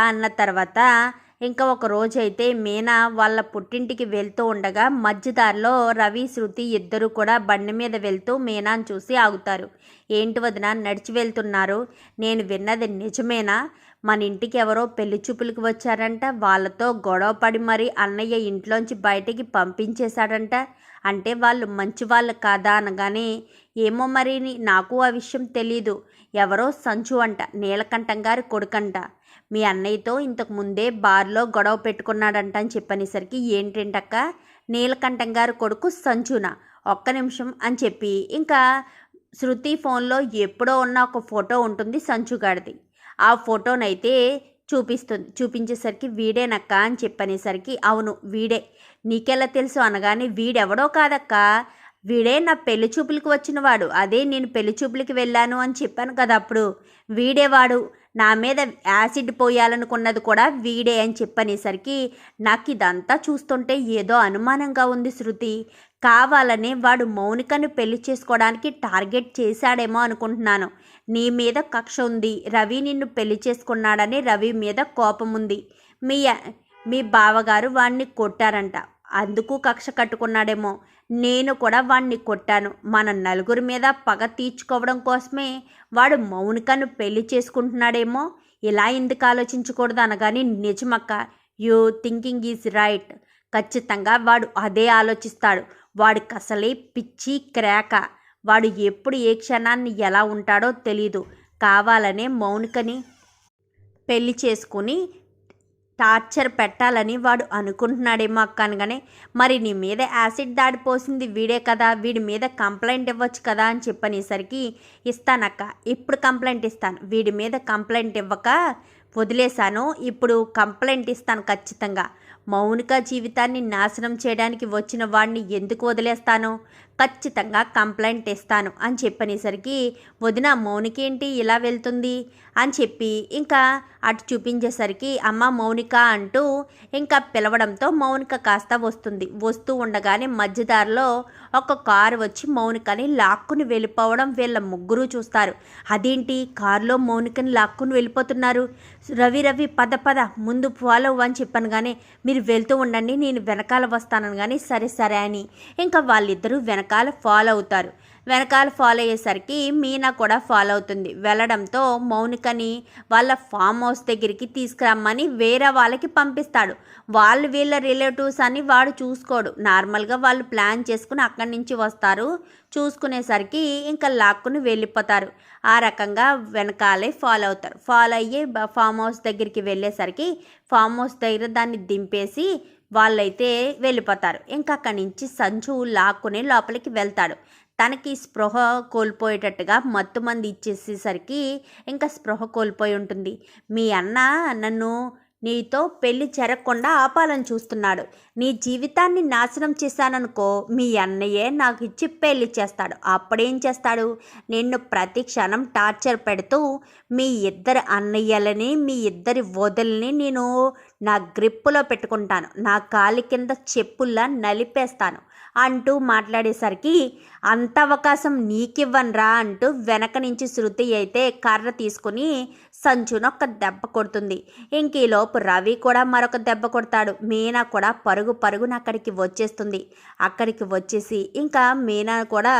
అన్న తర్వాత ఇంకా ఒక రోజైతే మీనా వాళ్ళ పుట్టింటికి వెళ్తూ ఉండగా మధ్యదారిలో రవి శృతి ఇద్దరు కూడా బండి మీద వెళ్తూ మీనాను చూసి ఆగుతారు. ఏంటి వదిన నడిచి వెళ్తున్నారు? నేను విన్నది నిజమేనా? మన ఇంటికి ఎవరో పెళ్ళి చూపులకు వచ్చారంట. వాళ్ళతో గొడవ పడి మరి అన్నయ్య ఇంట్లోంచి బయటికి పంపించేశాడంట. అంటే వాళ్ళు మంచి వాళ్ళు కాదా అనగానే ఏమో మరి నాకు ఆ విషయం తెలీదు. ఎవరో సంచు అంట నీలకంఠం గారి కొడుకంట. మీ అన్నయ్యతో ఇంతకు ముందే బార్లో గొడవ పెట్టుకున్నాడంట అని చెప్పనేసరికి ఏంటంటక్క? నీలకంఠం గారి కొడుకు సంచున ఒక్క నిమిషం అని చెప్పి. ఇంకా శృతి ఫోన్లో ఎప్పుడో ఉన్న ఒక ఫోటో ఉంటుంది సంచుగాడిది ఆ ఫోటోనైతే చూపిస్తుంది చూపించేసరికి వీడేనక్క అని చెప్పనేసరికి అవును వీడే. నీకెలా తెలుసు అనగానే వీడెవడో కాదక్క. వీడే నా పెళ్ళి చూపులకు వచ్చినవాడు. అదే నేను పెళ్ళి చూపులకి వెళ్ళాను అని చెప్పాను కదా అప్పుడు. వీడేవాడు? నా మీద యాసిడ్ పోయాలనుకున్నది కూడా వీడే అని చెప్పనేసరికి నాకు ఇదంతా చూస్తుంటే ఏదో అనుమానంగా ఉంది శృతి. కావాలనే వాడు మౌనికను పెళ్ళి చేసుకోవడానికి టార్గెట్ చేశాడేమో అనుకుంటున్నాను. నీ మీద కక్ష ఉంది. రవి నిన్ను పెళ్ళి చేసుకున్నాడని రవి మీద కోపం ఉంది. మీ మీ బావగారు వాణ్ణి కొట్టారంట. అందుకు కక్ష కట్టుకున్నాడేమో. నేను కూడా వాణ్ణి కొట్టాను. మన నలుగురి మీద పగ తీర్చుకోవడం కోసమే వాడు మౌనికను పెళ్ళి చేసుకుంటున్నాడేమో. ఇలా ఎందుకు ఆలోచించకూడదు అనగాని నిజమక్క యూ థింకింగ్ ఈజ్ రైట్. ఖచ్చితంగా వాడు అదే ఆలోచిస్తాడు. వాడికి అసలే పిచ్చి క్రాక. వాడు ఎప్పుడు ఏ క్షణాన్ని ఎలా ఉంటాడో తెలీదు. కావాలనే మౌనికని పెళ్ళి చేసుకుని టార్చర్ పెట్టాలని వాడు అనుకుంటున్నాడేమో అక్క అనగానే మరి నీ మీద యాసిడ్ దాడి పోసింది వీడే కదా వీడి మీద కంప్లైంట్ ఇవ్వచ్చు కదా అని చెప్పనేసరికి ఇస్తానక్క ఇప్పుడు కంప్లైంట్ ఇస్తాను. వీడి మీద కంప్లైంట్ ఇవ్వక వదిలేశాను ఇప్పుడు కంప్లైంట్ ఇస్తాను ఖచ్చితంగా. మౌనిక జీవితాన్ని నాశనం చేయడానికి వచ్చిన వాడిని ఎందుకు వదిలేస్తాను? ఖచ్చితంగా కంప్లైంట్ ఇస్తాను అని చెప్పనేసరికి వదిన మౌనిక ఏంటి ఇలా వెళ్తుంది? అని చెప్పి ఇంకా అటు చూపించేసరికి అమ్మ మౌనిక అంటూ ఇంకా పిలవడంతో మౌనిక కాస్త వస్తుంది. వస్తూ ఉండగానే మధ్యదారిలో ఒక కారు వచ్చి మౌనికని లాక్కుని వెళ్ళిపోవడం వీళ్ళ ముగ్గురు చూస్తారు. అదేంటి? కారులో మౌనికని లాక్కుని వెళ్ళిపోతున్నారు. రవి రవి పద పద ముందు ఫాలో అని చెప్పాను కానీ మీరు వెళ్తూ ఉండండి నేను వెనకాల వస్తానని. కానీ సరే సరే అని. ఇంకా వాళ్ళిద్దరూ వెనకాల ఫాలో అవుతారు. వెనకాల ఫాలో అయ్యేసరికి మీనా కూడా ఫాలో అవుతుంది. వెళ్ళడంతో మౌనికని వాళ్ళ ఫామ్ హౌస్ దగ్గరికి తీసుకురమ్మని వేరే వాళ్ళకి పంపిస్తాడు. వాళ్ళు వీళ్ళ రిలేటివ్స్ అని వాడు చూసుకోడు. నార్మల్గా వాళ్ళు ప్లాన్ చేసుకుని అక్కడి నుంచి వస్తారు. చూసుకునేసరికి ఇంకా లాక్కుని వెళ్ళిపోతారు. ఆ రకంగా వెనకాలే ఫాలో అవుతారు. ఫాలో అయ్యి ఫామ్ హౌస్ దగ్గరికి వెళ్ళేసరికి ఫామ్ హౌస్ దగ్గర దాన్ని దింపేసి వాళ్ళైతే వెళ్ళిపోతారు. ఇంకా అక్కడి నుంచి సంచు లాక్కుని లోపలికి వెళ్తాడు. తనకి స్పృహ కోల్పోయేటట్టుగా మత్తు మంది ఇచ్చేసేసరికి ఇంకా స్పృహ కోల్పోయి ఉంటుంది. మీ అన్న నన్ను నీతో పెళ్ళి జరగకుండా ఆపాలని చూస్తున్నాడు. నీ జీవితాన్ని నాశనం చేశాననుకో మీ అన్నయ్యే నాకు ఇచ్చి పెళ్ళి చేస్తాడు. అప్పుడేం చేస్తాడు? నిన్ను ప్రతి క్షణం టార్చర్ పెడుతూ మీ ఇద్దరి అన్నయ్యలని మీ ఇద్దరి వదుల్ని నేను నా గ్రిప్పులో పెట్టుకుంటాను. నా కాలి కింద చెప్పుల్లా నలిపేస్తాను అంటూ మాట్లాడేసరికి అంత అవకాశం నీకివ్వనరా అంటూ వెనక నుంచి శృతి అయితే కర్ర తీసుకుని సంచును ఒక దెబ్బ కొడుతుంది. ఇంక ఈలోపు రవి కూడా మరొక దెబ్బ కొడతాడు. మీనా కూడా పరుగు పరుగున అక్కడికి వచ్చేస్తుంది. అక్కడికి వచ్చేసి ఇంకా మీనా కూడా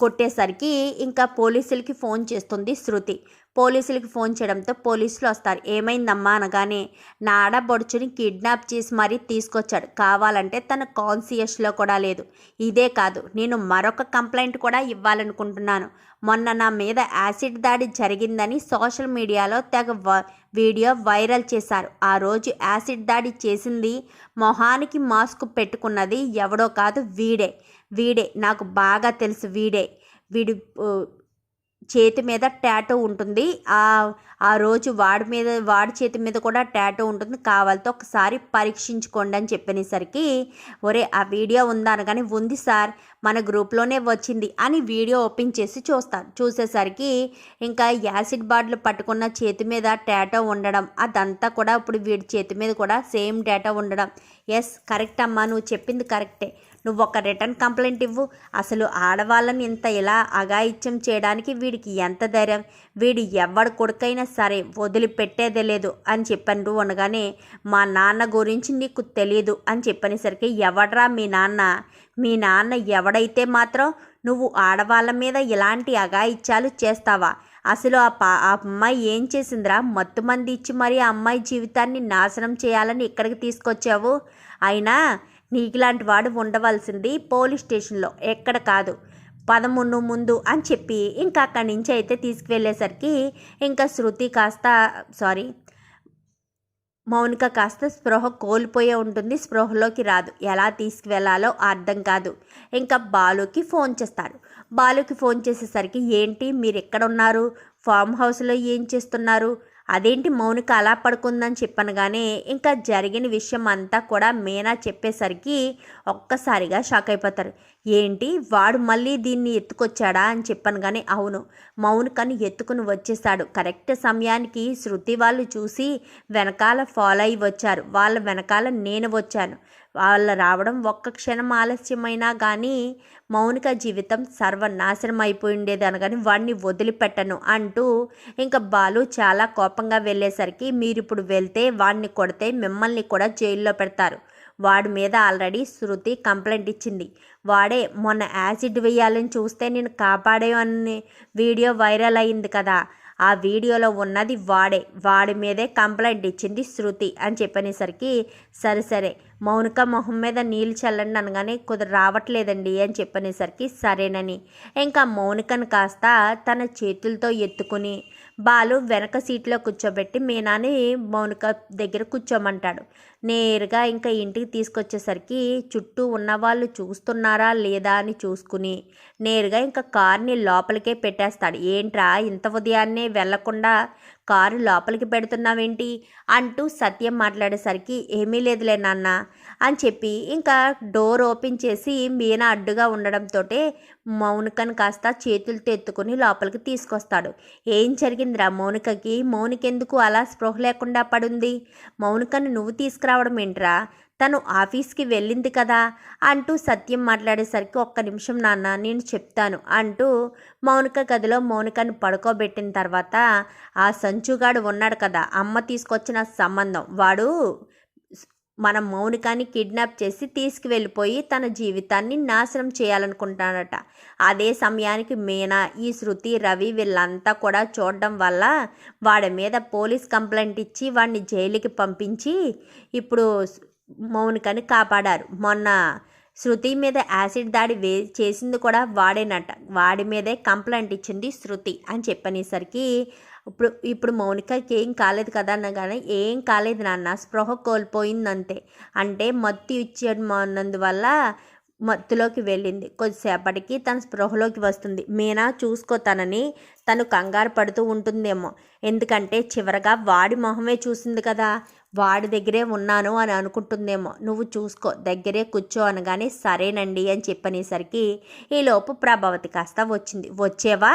కొట్టేసరికి ఇంకా పోలీసులకి ఫోన్ చేస్తుంది శృతి. పోలీసులకి ఫోన్ చేయడంతో పోలీసులు వస్తారు. ఏమైందమ్మా అనగానే నా ఆడబొడుచుని కిడ్నాప్ చేసి మరీ తీసుకొచ్చాడు. కావాలంటే తన కాన్సియస్లో కూడా లేదు. ఇదే కాదు నేను మరొక కంప్లైంట్ కూడా ఇవ్వాలనుకుంటున్నాను. మొన్న నా మీద యాసిడ్ దాడి జరిగిందని సోషల్ మీడియాలో తెగ వ- వీడియో వైరల్ చేశారు. ఆ రోజు యాసిడ్ దాడి చేసింది మొహానికి మాస్క్ పెట్టుకున్నది ఎవడో కాదు వీడే. వీడే నాకు బాగా తెలుసు వీడే. వీడి చేతి మీద టాటో ఉంటుంది. ఆ ఆ రోజు వాడి మీద వాడి చేతి మీద కూడా టాటో ఉంటుంది. కావాలతో ఒకసారి పరీక్షించుకోండి అని చెప్పినసరికి ఒరే ఆ వీడియో ఉందా అనగానే ఉంది సార్ మన గ్రూప్లోనే వచ్చింది అని వీడియో ఓపెన్ చేసి చూస్తారు. చూసేసరికి ఇంకా యాసిడ్ బాటిల్ పట్టుకున్న చేతి మీద టాటో ఉండడం అదంతా కూడా ఇప్పుడు వీడి చేతి మీద కూడా సేమ్ టాటో ఉండడం. ఎస్ కరెక్ట్ అమ్మా నువ్వు చెప్పింది కరెక్టే. నువ్వు ఒక రిటర్న్ కంప్లైంట్ ఇవ్వు. అసలు ఆడవాళ్ళని ఇంత ఇలా అగాయిత్యం చేయడానికి వీడికి ఎంత ధైర్యం? వీడి ఎవడు కొడుకైనా సరే వదిలిపెట్టేదే లేదు అని చెప్పండు అనగానే మా నాన్న గురించి నీకు తెలియదు అని చెప్పనేసరికి ఎవడ్రా మీ నాన్న? మీ నాన్న ఎవడైతే మాత్రం నువ్వు ఆడవాళ్ళ మీద ఇలాంటి అగాయిత్యాలు చేస్తావా? అసలు ఆ పా ఆ అమ్మాయి ఏం చేసిందిరా? మత్తు మంది ఇచ్చి మరి ఆ అమ్మాయి జీవితాన్ని నాశనం చేయాలని ఇక్కడికి తీసుకొచ్చావు? అయినా నీకులాంటి వాడు ఉండవలసింది పోలీస్ స్టేషన్లో. ఎక్కడ కాదు. పదమూడు ముందు అని చెప్పి ఇంకా అక్కడి నుంచి అయితే తీసుకువెళ్ళేసరికి ఇంకా శృతి కాస్త సారీ మౌనిక కాస్త స్పృహ కోల్పోయే ఉంటుంది. స్పృహలోకి రాదు. ఎలా తీసుకువెళ్ళాలో అర్థం కాదు. ఇంకా బాలుకి ఫోన్ చేస్తాడు. బాలుకి ఫోన్ చేసేసరికి ఏంటి? మీరు ఎక్కడ ఉన్నారు ఫామ్ హౌస్లో ఏం చేస్తున్నారు? అదేంటి మౌనిక అలా పడుకుందని చెప్పనగానే ఇంకా జరిగిన విషయం అంతా కూడా మీనా చెప్పేసరికి ఒక్కసారిగా షాక్ అయిపోతారు. ఏంటి? వాడు మళ్ళీ దీన్ని ఎత్తుకొచ్చాడా అని చెప్పాను కానీ అవును మౌనికని ఎత్తుకుని వచ్చేసాడు. కరెక్ట్ సమయానికి శృతి వాళ్ళు చూసి వెనకాల ఫాలో అయి వచ్చారు. వాళ్ళ వెనకాల నేను వచ్చాను. వాళ్ళ రావడం ఒక్క క్షణం ఆలస్యమైనా కానీ మౌనిక జీవితం సర్వనాశనం అయిపోయి ఉండేది అనగాని వాడిని వదిలిపెట్టను అంటూ ఇంకా బాలు చాలా కోపంగా వెళ్ళేసరికి మీరు ఇప్పుడు వెళ్తే వాడిని కొడితే మిమ్మల్ని కూడా జైల్లో పెడతారు. వాడి మీద ఆల్రెడీ శృతి కంప్లైంట్ ఇచ్చింది. వాడే మొన్న యాసిడ్ వేయాలని చూస్తే నేను కాపాడే అని వీడియో వైరల్ అయింది కదా. ఆ వీడియోలో ఉన్నది వాడే. వాడి మీదే కంప్లైంట్ ఇచ్చింది శృతి అని చెప్పనేసరికి సరే సరే మౌనిక మొహం మీద నీళ్ళు చల్లండి అనగానే కుదర రావట్లేదండి అని చెప్పనేసరికి సరేనని ఇంకా మౌనికను కాస్త తన చేతులతో ఎత్తుకుని బాలు వెనక సీట్లో కూర్చోబెట్టి మీనాని మౌనిక దగ్గర కూర్చోమంటాడు. నేరుగా ఇంకా ఇంటికి తీసుకొచ్చేసరికి చుట్టూ ఉన్నవాళ్ళు చూస్తున్నారా లేదా అని చూసుకుని నేరుగా ఇంకా కార్ని లోపలికే పెట్టేస్తాడు. ఏంట్రా ఇంత ఉదయాన్నే వెళ్ళకుండా కారు లోపలికి పెడుతున్నావేంటి? అంటూ సత్యం మాట్లాడేసరికి ఏమీ లేదులే నాన్న. అని చెప్పి ఇంకా డోర్ ఓపెన్ చేసి మీన అడ్డుగా ఉండడంతో మౌనికను కాస్త చేతులతో ఎత్తుకుని లోపలికి తీసుకొస్తాడు. ఏం జరిగిందిరా మౌనికకి? మౌనికెందుకు అలా స్పృహ లేకుండా పడుంది? మౌనికను నువ్వు తీసుకురావడం ఏంట్రా? తను ఆఫీస్కి వెళ్ళింది కదా? అంటూ సత్యం మాట్లాడేసరికి ఒక్క నిమిషం నాన్న నేను చెప్తాను అంటూ మౌనిక గదిలో మౌనికను పడుకోబెట్టిన తర్వాత ఆ సంచుగాడు ఉన్నాడు కదా అమ్మ తీసుకొచ్చిన సంబంధం. వాడు మన మౌనికాన్ని కిడ్నాప్ చేసి తీసుకువెళ్ళిపోయి తన జీవితాన్ని నాశనం చేయాలనుకుంటాడట. అదే సమయానికి మీనా ఈ శృతి రవి వీళ్ళంతా కూడా చూడడం వల్ల వాడి మీద పోలీస్ కంప్లైంట్ ఇచ్చి వాడిని జైలుకి పంపించి ఇప్పుడు మౌనికని కాపాడారు. మొన్న శృతి మీద యాసిడ్ దాడి వే చేసింది కూడా వాడేనట. వాడి మీదే కంప్లైంట్ ఇచ్చింది శృతి అని చెప్పనేసరికి ఇప్పుడు ఇప్పుడు మౌనికకి ఏం కాలేదు కదా అన్న కానీ ఏం కాలేదు నాన్న స్పృహ కోల్పోయిందంతే. అంటే మత్తు ఇచ్చేటన్నందువల్ల మత్తులోకి వెళ్ళింది. కొద్దిసేపటికి తన స్పృహలోకి వస్తుంది. మీనా చూసుకో తనని. తను కంగారు పడుతూ ఉంటుందేమో. ఎందుకంటే చివరగా వాడి మొహమే చూసింది కదా. వాడి దగ్గరే ఉన్నాను అని అనుకుంటుందేమో. నువ్వు చూసుకో దగ్గరే కూర్చో అనగానే సరేనండి అని చెప్పనేసరికి ఈలోపు ప్రభావతి కాస్త వచ్చింది. వచ్చేవా?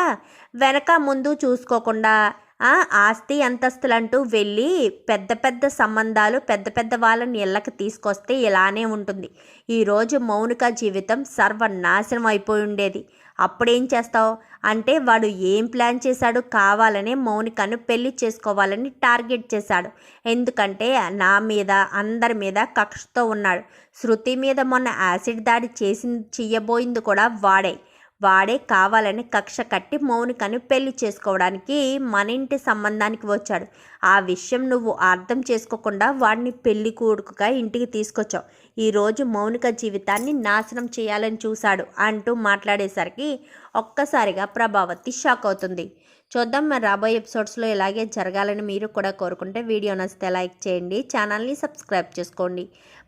వెనక ముందు చూసుకోకుండా ఆస్తి అంతస్తులంటూ వెళ్ళి పెద్ద పెద్ద సంబంధాలు పెద్ద పెద్ద వాళ్ళని ఇళ్ళకి తీసుకొస్తే ఇలానే ఉంటుంది. ఈరోజు మౌనిక జీవితం సర్వనాశనం అయిపోయి ఉండేది. అప్పుడేం చేస్తావు? అంటే వాడు ఏం ప్లాన్ చేశాడు కావాలనే మౌనికను పెళ్ళి చేసుకోవాలని టార్గెట్ చేశాడు. ఎందుకంటే నా మీద అందరి మీద కక్షతో ఉన్నాడు. శృతి మీద మొన్న యాసిడ్ దాడి చేసి చెయ్యబోయింది కూడా వాడే. వాడే కావాలని కక్ష కట్టి మౌనికను పెళ్ళి చేసుకోవడానికి మన ఇంటి సంబంధానికి వచ్చాడు. ఆ విషయం నువ్వు అర్థం చేసుకోకుండా వాడిని పెళ్ళి కొడుకుగా ఇంటికి తీసుకొచ్చావు. ఈరోజు మౌనిక జీవితాన్ని నాశనం చేయాలని చూశాడు అంటూ మాట్లాడేసరికి ఒక్కసారిగా ప్రభావతి షాక్ అవుతుంది. చూద్దాం మరి రాబోయే ఎపిసోడ్స్లో ఇలాగే జరగాలని మీరు కూడా కోరుకుంటే వీడియో నచ్చితే లైక్ చేయండి ఛానల్ని సబ్స్క్రైబ్ చేసుకోండి.